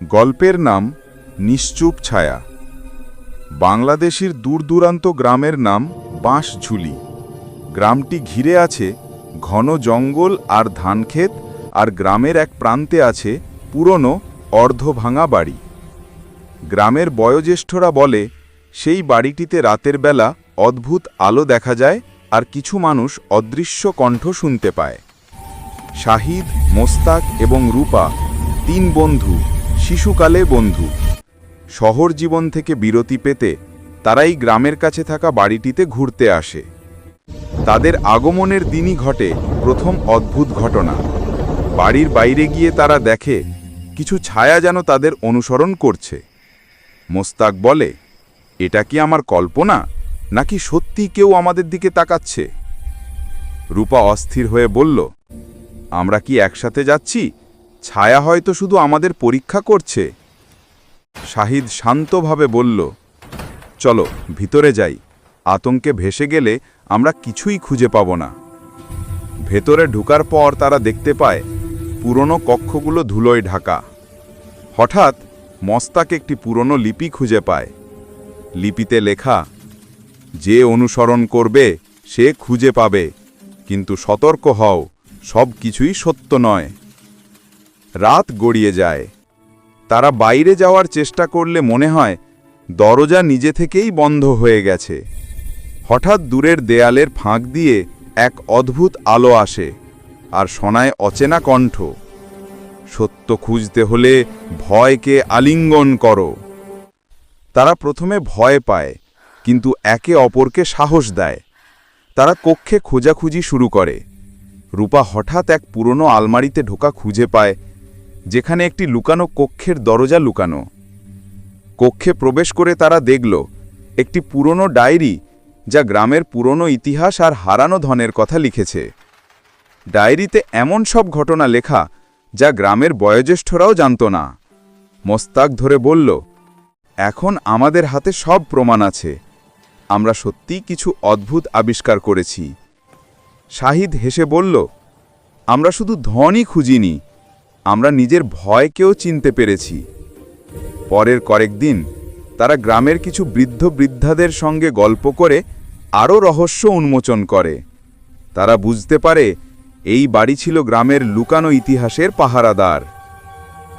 গল্পের নাম নিশ্চুপ ছায়া। বাংলাদেশের দূরদূরান্ত গ্রামের নাম বাঁশঝুলি। গ্রামটি ঘিরে আছে ঘন জঙ্গল আর ধানক্ষেত আর গ্রামের এক প্রান্তে আছে পুরনো অর্ধভাঙা বাড়ি। গ্রামের বয়োজ্যেষ্ঠরা বলে, সেই বাড়িটিতে রাতের বেলা অদ্ভুত আলো দেখা যায় আর কিছু মানুষ অদৃশ্য কণ্ঠ শুনতে পায়। শাহিদ, মোস্তাক এবং রূপা, তিন বন্ধু। শিশুকালে বন্ধু। শহর জীবন থেকে বিরতি পেতে তারাই গ্রামের কাছে থাকা বাড়িটিতে ঘুরতে আসে। তাদের আগমনের দিনই ঘটে প্রথম অদ্ভুত ঘটনা। বাড়ির বাইরে গিয়ে তারা দেখে কিছু ছায়া যেন তাদের অনুসরণ করছে। মোস্তাক বলে, এটা কি আমার কল্পনা? নাকি সত্যি কেউ আমাদের দিকে তাকাচ্ছে? রূপা অস্থির হয়ে বলল, আমরা কি একসাথে যাচ্ছি? ছায়া হয়তো শুধু আমাদের পরীক্ষা করছে। শাহিদ শান্তভাবে বলল, চলো, ভিতরে যাই। আতঙ্কে ভেসে গেলে আমরা কিছুই খুঁজে পাব না। ভেতরে ঢুকার পর তারা দেখতে পায়, পুরনো কক্ষগুলো ধুলোয় ঢাকা। হঠাৎ, মস্তাক একটি পুরনো লিপি খুঁজে পায়। লিপিতে লেখা, যে অনুসরণ করবে, সে খুঁজে পাবে। কিন্তু সতর্ক হও সব কিছুই সত্য নয়। রাত গড়িয়ে যায়। তারা বাইরে যাওয়ার চেষ্টা করলে মনে হয় দরজা নিজে থেকেই বন্ধ হয়ে গেছে। হঠাৎ দূরের দেয়ালের ফাঁক দিয়ে এক অদ্ভুত আলো আসে আর শোনায় অচেনা কণ্ঠ। সত্য খুঁজতে হলে ভয়কে আলিঙ্গন করো। তারা প্রথমে ভয় পায়, কিন্তু একে অপরকে সাহস দেয়। তারা কক্ষে খোঁজাখুঁজি শুরু করে। রূপা হঠাৎ এক পুরনো আলমারিতে ঢোকা খুঁজে পায় যেখানে একটি লুকানো কক্ষের দরজা লুকানো। কক্ষে প্রবেশ করে তারা দেখল, একটি পুরনো ডায়েরি যা গ্রামের পুরনো ইতিহাস আর হারানো ধনের কথা লিখেছে। ডায়েরিতে এমন সব ঘটনা লেখা যা গ্রামের বয়োজ্যেষ্ঠরাও জানত না। মোস্তাক ধরে বলল, এখন আমাদের হাতে সব প্রমাণ আছে। আমরা সত্যিই কিছু অদ্ভুত আবিষ্কার করেছি। শাহিদ হেসে বলল, আমরা শুধু ধনই খুঁজিনি আমরা নিজের ভয়কেও চিনতে পেরেছি। পরের কয়েকদিন তারা গ্রামের কিছু বৃদ্ধ বৃদ্ধাদের সঙ্গে গল্প করে আরও রহস্য উন্মোচন করে। তারা বুঝতে পারে এই বাড়ি ছিল গ্রামের লুকানো ইতিহাসের পাহারাদার।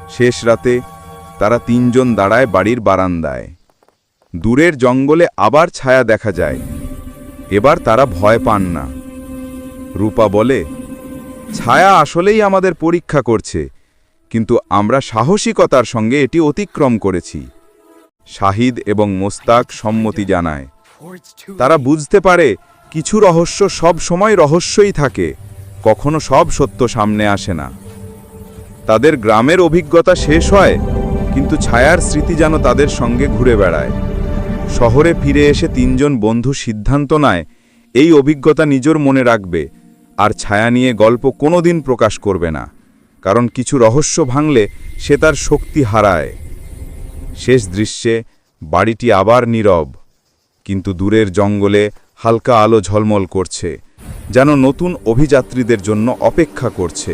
শেষ রাতে তারা তিনজন দাঁড়ায় বাড়ির বারান্দায়। দূরের জঙ্গলে আবার ছায়া দেখা যায়। এবার তারা ভয় পান না। রূপা বলে, ছায়া আসলেই আমাদের পরীক্ষা করছে। কিন্তু আমরা সাহসিকতার সঙ্গে এটি অতিক্রম করেছি। শাহিদ এবং মোস্তাক সম্মতি জানায়। তারা বুঝতে পারে কিছু রহস্য সব সময় রহস্যই থাকে, কখনো সব সত্য সামনে আসে না। তাদের গ্রামের অভিজ্ঞতা শেষ হয়, কিন্তু ছায়ার স্মৃতি যেন তাদের সঙ্গে ঘুরে বেড়ায়। শহরে ফিরে এসে তিনজন বন্ধু সিদ্ধান্ত নেয়, এই অভিজ্ঞতা নিজের মনে রাখবে, আর ছায়া নিয়ে গল্প কোনোদিন প্রকাশ করবে না। কারণ কিছু রহস্য ভাঙলে সে তার শক্তি হারায়। শেষ দৃশ্যে বাড়িটি আবার নীরব, কিন্তু দূরের জঙ্গলে হালকা আলো ঝলমল করছে, যেন নতুন অভিযাত্রীদের জন্য অপেক্ষা করছে।